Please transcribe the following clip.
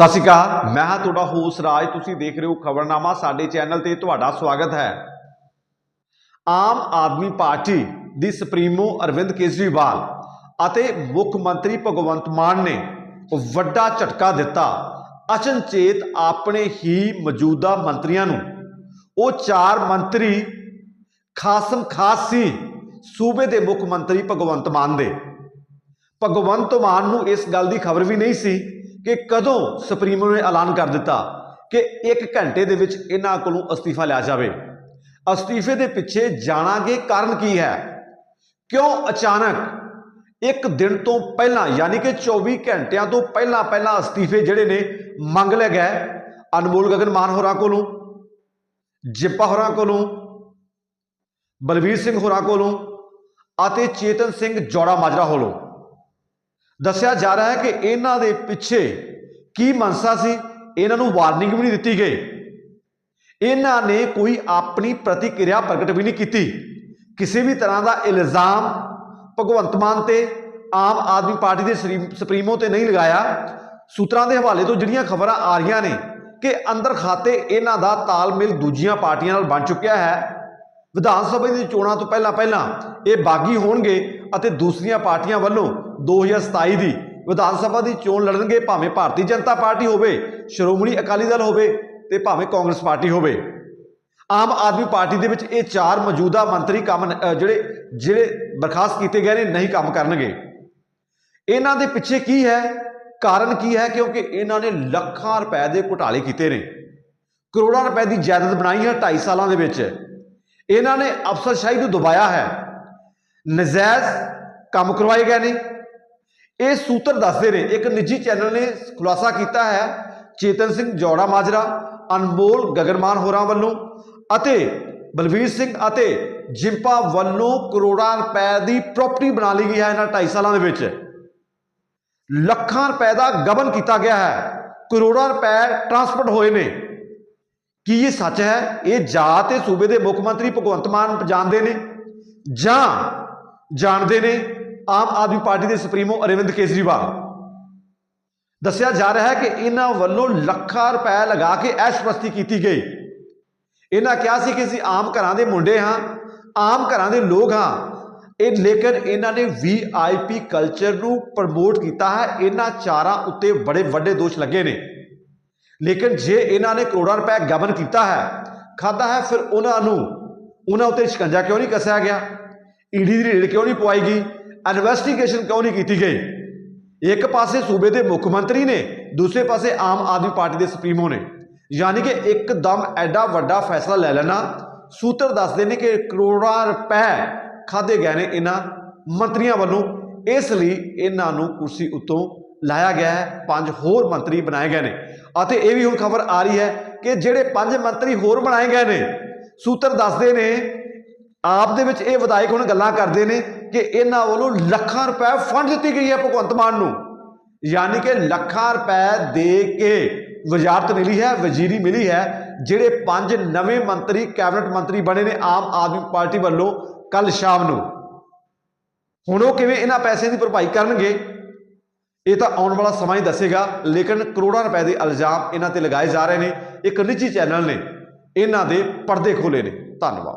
ਸਤਿ ਸ਼੍ਰੀ ਅਕਾਲ। ਮੈਂ ਹਾਂ ਤੁਹਾਡਾ ਹੋਸ ਰਾਜ, ਤੁਸੀਂ ਦੇਖ ਰਹੇ ਹੋ ਖਬਰਨਾਮਾ, ਸਾਡੇ ਚੈਨਲ ਤੇ ਤੁਹਾਡਾ ਸਵਾਗਤ ਹੈ। ਆਮ ਆਦਮੀ ਪਾਰਟੀ ਦੀ ਸੁਪਰੀਮੋ ਅਰਵਿੰਦ ਕੇਜਰੀਵਾਲ ਅਤੇ ਮੁੱਖ ਮੰਤਰੀ ਭਗਵੰਤ ਮਾਨ ਨੇ ਵੱਡਾ ਝਟਕਾ ਦਿੱਤਾ। ਅਚਨਚੇਤ ਆਪਣੇ ਹੀ ਮੌਜੂਦਾ ਮੰਤਰੀਆਂ ਨੂੰ। ਉਹ ਚਾਰ ਮੰਤਰੀ ਖਾਸਮ ਖਾਸ ਸੀ ਸੂਬੇ ਦੇ ਮੁੱਖ ਮੰਤਰੀ ਭਗਵੰਤ ਮਾਨ ਦੇ। ਭਗਵੰਤ ਮਾਨ ਨੂੰ ਇਸ ਗੱਲ ਦੀ ਖਬਰ ਵੀ ਨਹੀਂ ਸੀ ਕਿ ਕਦੋਂ ਸੁਪਰੀਮੋ ਨੇ ਐਲਾਨ ਕਰ ਦਿੱਤਾ ਕਿ 1 ਘੰਟੇ ਦੇ ਵਿੱਚ ਇਹਨਾਂ ਕੋਲੋਂ ਅਸਤੀਫਾ ਲਿਆ ਜਾਵੇ? ਅਸਤੀਫੇ ਦੇ ਪਿੱਛੇ ਜਾਣਾਂਗੇ ਕਾਰਨ ਕੀ ਹੈ? ਕਿਉਂ ਅਚਾਨਕ ਇੱਕ ਦਿਨ ਤੋਂ ਪਹਿਲਾਂ, ਯਾਨੀ ਕਿ 24 ਘੰਟਿਆਂ ਤੋਂ ਪਹਿਲਾਂ ਪਹਿਲਾਂ ਅਸਤੀਫੇ ਜਿਹੜੇ ਨੇ ਮੰਗ ਲਏ ਗਏ? ਅਨਮੋਲ ਗਗਨ ਮਾਨ ਹੋਰਾਂ ਕੋਲੋਂ, ਜਿੱਪਾ ਹੋਰਾਂ ਕੋਲੋਂ, ਬਲਵੀਰ ਸਿੰਘ ਹੋਰਾਂ ਕੋਲੋਂ ਅਤੇ ਚੇਤਨ ਸਿੰਘ ਜੋੜਾ ਮਾਜਰਾ ਹੋਲੋਂ। ਦੱਸਿਆ ਜਾ ਰਿਹਾ ਹੈ ਕਿ ਇਹਨਾਂ ਦੇ ਪਿੱਛੇ ਕੀ ਮਨਸਾ ਸੀ? ਇਹਨਾਂ ਨੂੰ ਵਾਰਨਿੰਗ ਵੀ ਨਹੀਂ ਦਿੱਤੀ ਗਈ। ਇਹਨਾਂ ਨੇ ਕੋਈ ਆਪਣੀ ਪ੍ਰਤੀਕਿਰਿਆ ਪ੍ਰਗਟ ਵੀ ਨਹੀਂ ਕੀਤੀ। ਕਿਸੇ ਵੀ ਤਰ੍ਹਾਂ ਦਾ ਇਲਜ਼ਾਮ ਭਗਵੰਤ ਮਾਨ ਤੇ ਆਮ ਆਦਮੀ ਪਾਰਟੀ ਦੇ ਸਰੀ- ਸੁਪਰੀਮੋ ਤੇ ਨਹੀਂ ਲਗਾਇਆ। ਸੂਤਰਾਂ ਦੇ ਹਵਾਲੇ ਤੋਂ ਜਿਹੜੀਆਂ ਖਬਰਾਂ ਆ ਰਹੀਆਂ ਨੇ ਕਿ ਅੰਦਰ ਖਾਤੇ ਇਹਨਾਂ ਦਾ ਤਾਲਮੇਲ ਦੂਜੀਆਂ ਪਾਰਟੀਆਂ ਨਾਲ ਬਣ ਚੁੱਕਿਆ ਹੈ ਵਿਧਾਨ ਸਭਾ ਦੀ ਚੋਣਾਂ ਤੋਂ ਪਹਿਲਾਂ ਪਹਿਲਾਂ ਇਹ ਬਾਗੀ ਹੋਣਗੇ ਅਤੇ ਦੂਸਰੀਆਂ ਪਾਰਟੀਆਂ ਵੱਲੋਂ 2027 ਦੀ ਵਿਧਾਨ ਸਭਾ ਦੀ ਚੋਣ ਲੜਨਗੇ, ਭਾਵੇਂ ਭਾਰਤੀ ਜਨਤਾ ਪਾਰਟੀ ਹੋਵੇ, ਸ਼੍ਰੋਮਣੀ ਅਕਾਲੀ ਦਲ ਹੋਵੇ ਤੇ ਭਾਵੇਂ ਕਾਂਗਰਸ ਪਾਰਟੀ ਹੋਵੇ। ਆਮ ਆਦਮੀ ਪਾਰਟੀ ਦੇ ਵਿੱਚ ਇਹ ਚਾਰ ਮੌਜੂਦਾ ਮੰਤਰੀ ਕੰਮ ਜਿਹੜੇ ਜਿਹੜੇ ਬਰਖਾਸਤ ਕੀਤੇ ਗਏ ਨੇ, ਨਹੀਂ ਕੰਮ ਕਰਨਗੇ। ਇਹਨਾਂ ਦੇ ਪਿੱਛੇ ਕੀ ਹੈ? ਕਾਰਨ ਕੀ ਹੈ? ਕਿਉਂਕਿ ਇਹਨਾਂ ਨੇ ਲੱਖਾਂ ਰੁਪਏ ਦੇ ਘੁਟਾਲੇ ਕੀਤੇ ਨੇ। ਕਰੋੜਾਂ ਰੁਪਏ ਦੀ ਜਾਇਦਾਦ ਬਣਾਈ ਹੈ 2.5 ਸਾਲਾਂ ਦੇ ਵਿੱਚ। ਇਹਨਾਂ ਨੇ ਅਫਸਰਸ਼ਾਹੀ ਨੂੰ ਦਬਾਇਆ ਹੈ। ਨਜਾਇਜ਼ ਕੰਮ ਕਰਵਾਏ ਗਏ ਨੇ। ਇਹ ਸੂਤਰ ਦੱਸਦੇ ਨੇ, ਇੱਕ ਨਿੱਜੀ ਚੈਨਲ ਨੇ ਖੁਲਾਸਾ ਕੀਤਾ ਹੈ ਚੇਤਨ ਸਿੰਘ ਜੋੜਾ ਮਾਜਰਾ, ਅਨਮੋਲ ਗਗਨਮਾਨ ਹੋਰਾਂ ਵੱਲੋਂ ਅਤੇ ਬਲਵੀਰ ਸਿੰਘ ਅਤੇ ਜਿੰਪਾ ਵੱਲੋਂ ਕਰੋੜਾਂ ਰੁਪਏ ਦੀ ਪ੍ਰਾਪਰਟੀ ਬਣਾ ਲਈ ਗਈ ਹੈ ਇਹਨਾਂ 2.5 ਸਾਲਾਂ ਦੇ ਵਿੱਚ। ਲੱਖਾਂ ਰੁਪਏ ਦਾ ਗਬਨ ਕੀਤਾ ਗਿਆ ਹੈ। ਕਰੋੜਾਂ ਰੁਪਏ ਟਰਾਂਸਪੋਰਟ ਹੋਏ ਨੇ। ਕੀ ਇਹ ਸੱਚ ਹੈ? ਇਹ ਜਾਂ ਤੇ ਸੂਬੇ ਦੇ ਮੁੱਖ ਮੰਤਰੀ ਭਗਵੰਤ ਮਾਨ ਜਾਣਦੇ ਨੇ? ਜਾਂ ਜਾਣਦੇ ਨੇ ਆਮ ਆਦਮੀ ਪਾਰਟੀ ਦੇ ਸੁਪਰੀਮੋ ਅਰਵਿੰਦ ਕੇਜਰੀਵਾਲ? ਦੱਸਿਆ ਜਾ ਰਿਹਾ ਹੈ ਕਿ ਇਹਨਾਂ ਵੱਲੋਂ ਲੱਖਾਂ ਰੁਪਏ ਲਗਾ ਕੇ ਐਸ਼ਪ੍ਰਸਤੀ ਕੀਤੀ ਗਈ। ਇਹਨਾਂ ਕਿਹਾ ਸੀ ਕਿ ਅਸੀਂ ਆਮ ਘਰਾਂ ਦੇ ਮੁੰਡੇ ਹਾਂ, ਆਮ ਘਰਾਂ ਦੇ ਲੋਕ ਹਾਂ। ਇਹ ਲੇਕਿਨ ਇਹਨਾਂ ਨੇ ਵੀਆਈਪੀ ਕਲਚਰ ਨੂੰ ਪ੍ਰਮੋਟ ਕੀਤਾ ਹੈ। ਇਹਨਾਂ ਚਾਰਾਂ ਉੱਤੇ ਬੜੇ ਵੱਡੇ ਦੋਸ਼ ਲੱਗੇ ਨੇ। ਲੇਕਿਨ ਜੇ ਇਹਨਾਂ ਨੇ ਕਰੋੜਾਂ ਰੁਪਏ ਗਬਨ ਕੀਤਾ ਹੈ ਖਾਦਾ ਹੈ, ਫਿਰ ਉਹਨਾਂ ਨੂੰ, ਉਹਨਾਂ ਉੱਤੇ ਸ਼ਿਕੰਜਾ ਕਿਉਂ ਨਹੀਂ ਕੱਸਿਆ ਗਿਆ? ਈਡੀ ਦੀ ਰੇਡ ਕਿਉਂ ਨਹੀਂ ਪਵਾਈ ਗਈ? ਇਨਵੈਸਟੀਗੇਸ਼ਨ ਕਿਉਂ ਨਹੀਂ ਕੀਤੀ ਗਈ? ਇੱਕ ਪਾਸੇ ਸੂਬੇ ਦੇ ਮੁੱਖ ਮੰਤਰੀ ਨੇ, ਦੂਸਰੇ ਪਾਸੇ ਆਮ ਆਦਮੀ ਪਾਰਟੀ ਦੇ ਸੁਪਰੀਮੋ ਨੇ। ਯਾਨੀ ਕਿ ਇੱਕਦਮ ਐਡਾ ਵੱਡਾ ਫੈਸਲਾ ਲੈ ਲੈਣਾ, ਸੂਤਰ ਦੱਸਦੇ ਨੇ ਕਿ ਕਰੋੜਾਂ ਰੁਪਏ ਖਾਦੇ ਗਏ ਨੇ ਇਹਨਾਂ ਮੰਤਰੀਆਂ ਵੱਲੋਂ। ਇਸ ਲਈ ਇਹਨਾਂ ਨੂੰ ਕੁਰਸੀ ਉੱਤੋਂ ਲਾਇਆ ਗਿਆ ਹੈ, ਪੰਜ ਹੋਰ ਮੰਤਰੀ ਬਣਾਏ ਗਏ ਨੇ। ਅਤੇ ਇਹ ਵੀ ਹੁਣ ਖਬਰ ਆ ਰਹੀ ਹੈ ਕਿ ਜਿਹੜੇ ਪੰਜ ਮੰਤਰੀ ਹੋਰ ਬਣਾਏ ਗਏ ਨੇ, ਸੂਤਰ ਦੱਸਦੇ ਨੇ, ਆਪ ਦੇ ਵਿੱਚ ਇਹ ਵਿਧਾਇਕ ਹੁਣ ਗੱਲਾਂ ਕਰਦੇ ਨੇ ਕਿ ਇਹਨਾਂ ਵੱਲੋਂ ਲੱਖਾਂ ਰੁਪਏ ਫੰਡ ਦਿੱਤੀ ਗਈ ਹੈ ਭਗਵੰਤ ਮਾਨ ਨੂੰ। ਯਾਨੀ ਕਿ ਲੱਖਾਂ ਰੁਪਏ ਦੇ ਕੇ ਵਜ਼ਾਰਤ ਮਿਲੀ ਹੈ, ਵਜ਼ੀਰੀ ਮਿਲੀ ਹੈ, ਜਿਹੜੇ ਪੰਜ ਨਵੇਂ ਮੰਤਰੀ, ਕੈਬਨਿਟ ਮੰਤਰੀ ਬਣੇ ਨੇ ਆਮ ਆਦਮੀ ਪਾਰਟੀ ਵੱਲੋਂ ਕੱਲ ਸ਼ਾਮ ਨੂੰ। ਹੁਣ ਉਹ ਕਿਵੇਂ ਇਹਨਾਂ ਪੈਸਿਆਂ ਦੀ ਭਰਪਾਈ ਕਰਨਗੇ? ਇਹ ਤਾਂ ਆਉਣ ਵਾਲਾ ਸਮਾਂ ਹੀ ਦੱਸੇਗਾ, ਲੇਕਿਨ ਕਰੋੜਾਂ ਰੁਪਏ ਦੇ ਇਲਜ਼ਾਮ ਇਹਨਾਂ ਤੇ ਲਗਾਏ ਜਾ ਰਹੇ ਨੇ। ਇੱਕ ਨਿੱਜੀ ਚੈਨਲ ਨੇ, ਇਹਨਾਂ ਦੇ ਪਰਦੇ ਖੋਲੇ ਨੇ। ਧੰਨਵਾਦ।